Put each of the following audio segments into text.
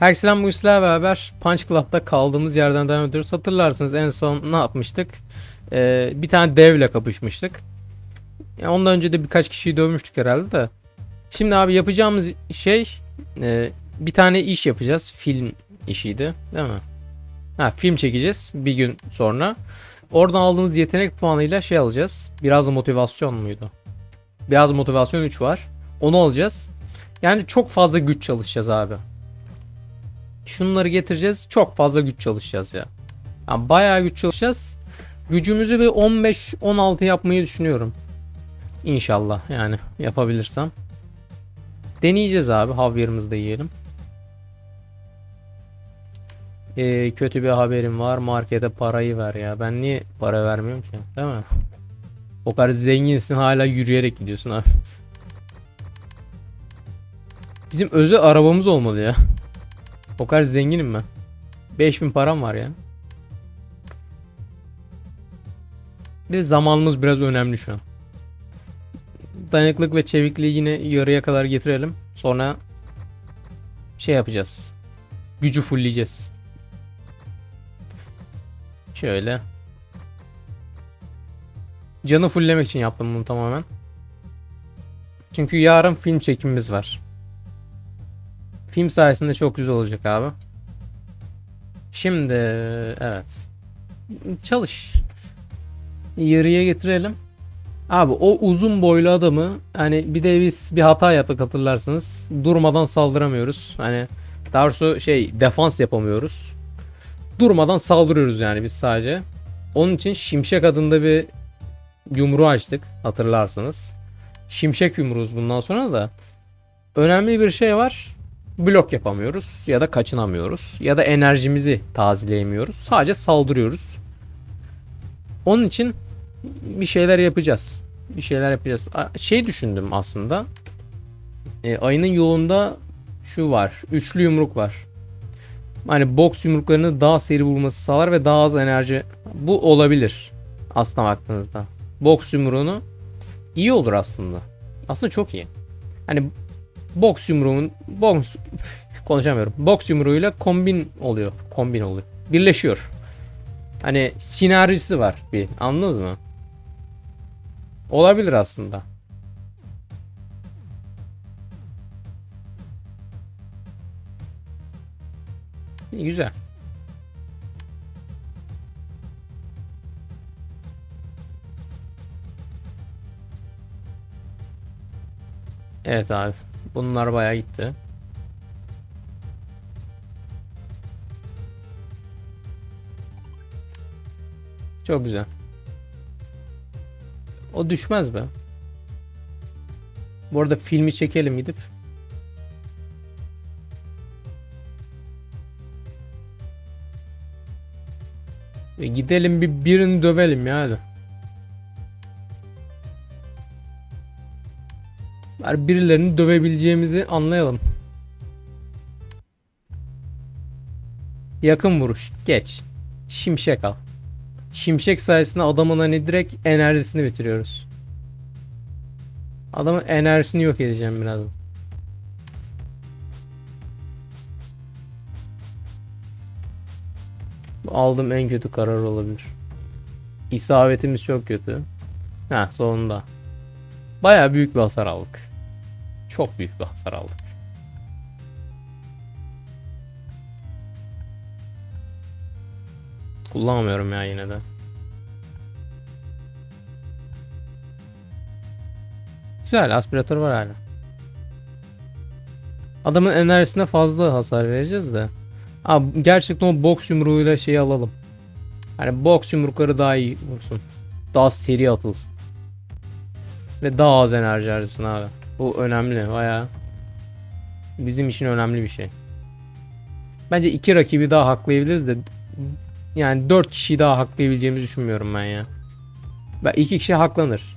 Herkese selam bu işlerle beraber Punch Club'da kaldığımız yerden devam ediyoruz. Hatırlarsınız en son ne yapmıştık? Ee, bir tane devle kapışmıştık. Ya ondan önce de birkaç kişiyi dövmüştük herhalde de. Şimdi abi yapacağımız şey e, bir tane iş yapacağız. Film işiydi değil mi? Ha film çekeceğiz bir gün sonra. Oradan aldığımız yetenek puanıyla şey alacağız. Biraz da motivasyon muydu? Biraz motivasyon 3 var. Onu alacağız. Yani çok fazla güç çalışacağız abi. Şunları getireceğiz. Çok fazla güç çalışacağız ya. Yani bayağı güç çalışacağız. Gücümüzü bir 15-16 yapmayı düşünüyorum. İnşallah yani yapabilirsem. Deneyeceğiz abi. Havyarımızı da yiyelim. Ee, kötü bir haberim var. Markete parayı ver ya. Ben niye para vermiyorum ki? Değil mi? O kadar zenginsin hala yürüyerek gidiyorsun abi. Bizim özel arabamız olmalı ya. O kadar zenginim ben. 5000 param var ya. Bir zamanımız biraz önemli şu an. Dayanıklık ve çevikliği yine yarıya kadar getirelim. Sonra şey yapacağız. Gücü fullleyeceğiz. Şöyle. Canı fulllemek için yaptım bunu tamamen. Çünkü yarın film çekimimiz var. Film sayesinde çok güzel olacak abi. Şimdi evet. Çalış. Yarıya getirelim. Abi o uzun boylu adamı hani bir de biz bir hata yaptık hatırlarsınız. Durmadan saldıramıyoruz. Hani daha doğrusu şey defans yapamıyoruz. Durmadan saldırıyoruz yani biz sadece. Onun için Şimşek adında bir yumruğu açtık hatırlarsınız. Şimşek yumruğuz bundan sonra da. Önemli bir şey var blok yapamıyoruz ya da kaçınamıyoruz ya da enerjimizi tazeleyemiyoruz. Sadece saldırıyoruz. Onun için bir şeyler yapacağız. Bir şeyler yapacağız. Şey düşündüm aslında. E, ayının yolunda şu var. Üçlü yumruk var. Hani boks yumruklarını daha seri vurması sağlar ve daha az enerji. Bu olabilir. Aslına baktığınızda. Boks yumruğunu iyi olur aslında. Aslında çok iyi. Hani boks yumruğun boks konuşamıyorum. Boks yumruğuyla kombin oluyor. Kombin oluyor. Birleşiyor. Hani sinerjisi var bir. Anladınız mı? Olabilir aslında. Güzel. Evet abi. Bunlar bayağı gitti. Çok güzel. O düşmez be. Bu arada filmi çekelim gidip. E gidelim bir birini dövelim ya hadi. Bari birilerini dövebileceğimizi anlayalım. Yakın vuruş. Geç. Şimşek al. Şimşek sayesinde adamın hani direkt enerjisini bitiriyoruz. Adamın enerjisini yok edeceğim birazdan. Bu aldığım en kötü karar olabilir. İsabetimiz çok kötü. Ha sonunda. Baya büyük bir hasar aldık. Çok büyük bir hasar aldık. Kullanmıyorum ya yine de. Güzel aspiratör var hala. Adamın enerjisine fazla hasar vereceğiz de. Abi gerçekten o boks yumruğuyla şeyi alalım. Hani boks yumrukları daha iyi vursun. Daha seri atılsın. Ve daha az enerji harcasın abi. Bu önemli baya. Bizim için önemli bir şey. Bence iki rakibi daha haklayabiliriz de yani dört kişiyi daha haklayabileceğimizi düşünmüyorum ben ya. Ben iki kişi haklanır.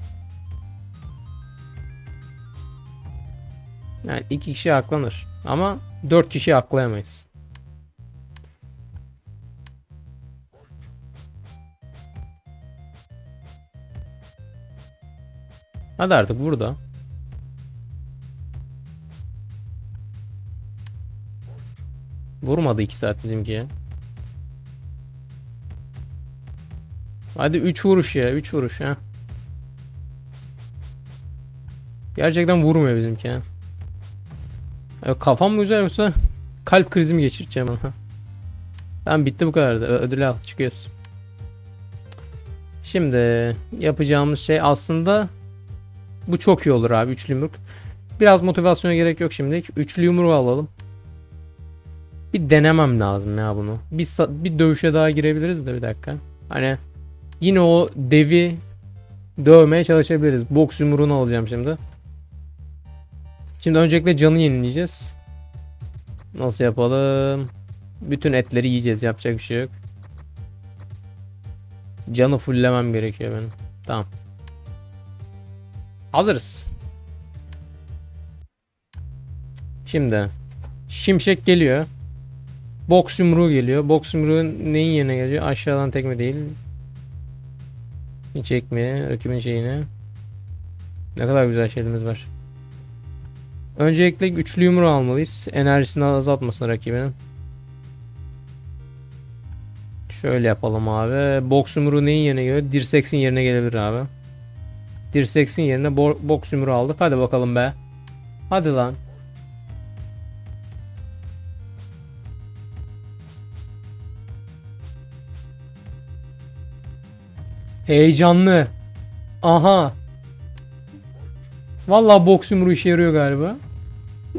Yani iki kişi haklanır. Ama dört kişi haklayamayız. Hadi artık burada. Vurmadı 2 saat bizimki ya. Hadi 3 vuruş ya 3 vuruş ha. Gerçekten vurmuyor bizimki ha. Kafam mı güzel yoksa kalp krizi mi geçireceğim ha? Tamam bitti bu kadar da ödül al çıkıyoruz. Şimdi yapacağımız şey aslında bu çok iyi olur abi üçlü yumruk. Biraz motivasyona gerek yok şimdilik. Üçlü yumruğu alalım. Bir denemem lazım ya bunu. Bir, bir dövüşe daha girebiliriz de bir dakika. Hani yine o devi dövmeye çalışabiliriz. Boks yumruğunu alacağım şimdi. Şimdi öncelikle canı yenileyeceğiz. Nasıl yapalım? Bütün etleri yiyeceğiz. Yapacak bir şey yok. Canı fulllemem gerekiyor benim. Tamam. Hazırız. Şimdi Şimşek geliyor. Boks yumruğu geliyor. Boks yumruğu neyin yerine geliyor? Aşağıdan tekme değil. Bir çekme. Rakibin şeyine. Ne kadar güzel şeylerimiz var. Öncelikle üçlü yumruğu almalıyız. Enerjisini azaltmasın rakibinin. Şöyle yapalım abi. Boks yumruğu neyin yerine geliyor? Dirseksin yerine gelebilir abi. Dirseksin yerine bo- boks yumruğu aldık. Hadi bakalım be. Hadi lan. Heyecanlı. Aha. Vallahi boks yumruğu işe yarıyor galiba.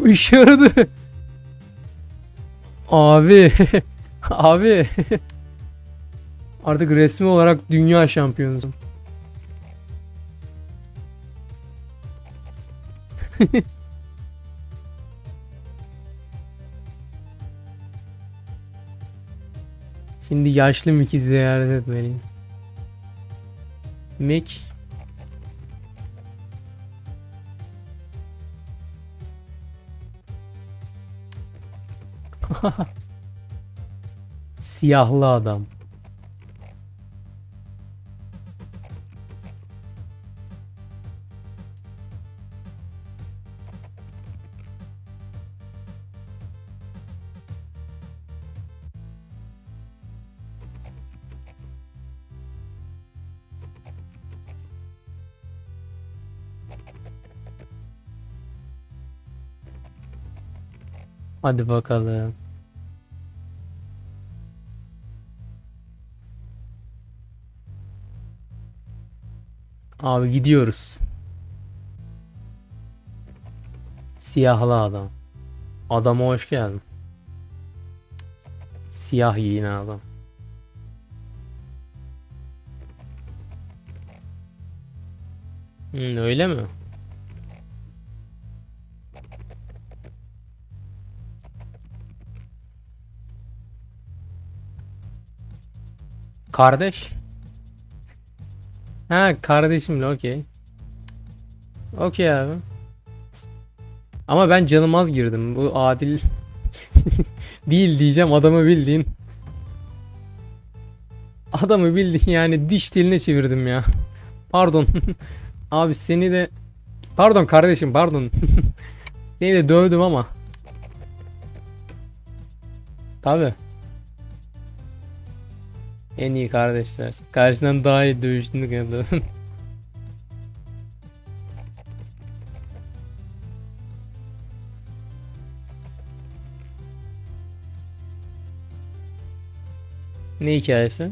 İşe yaradı. Abi. Abi. Artık resmi olarak dünya şampiyonusun. Şimdi yaşlı Mickey ziyaret etmeliyim. Mick. Siyahlı adam. Hadi bakalım. Abi gidiyoruz. Siyahlı adam. Adama hoş geldin. Siyah giyinen adam. Hmm, öyle mi? Kardeş. Ha kardeşimle okey. Okey abi. Ama ben canım az girdim. Bu adil değil diyeceğim adamı bildiğin. Adamı bildiğin yani diş teline çevirdim ya. Pardon. Abi seni de Pardon kardeşim pardon. seni de dövdüm ama. Tabi. En iyi kardeşler. Karşından daha iyi dövüştüğünü kanıtladım. ne hikayesi?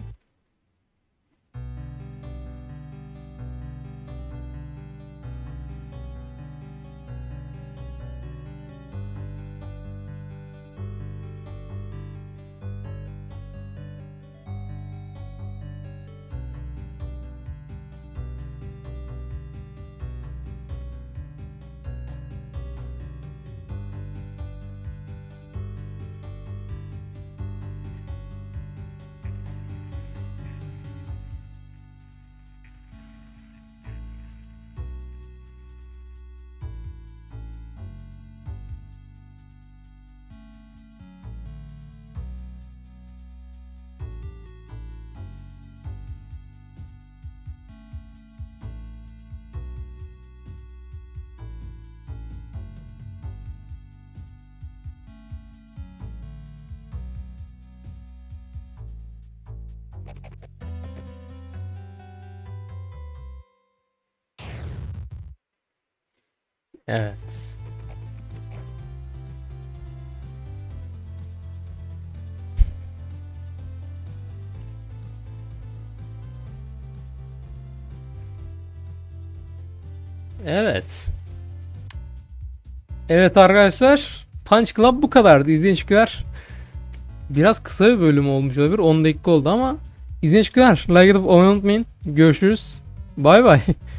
Evet. Evet. Evet arkadaşlar. Punch Club bu kadardı. İzleyin çıkıyor. Biraz kısa bir bölüm olmuş olabilir. 10 dakika oldu ama izleyin çıkıyor. Like atıp unutmayın. Görüşürüz. Bay bay.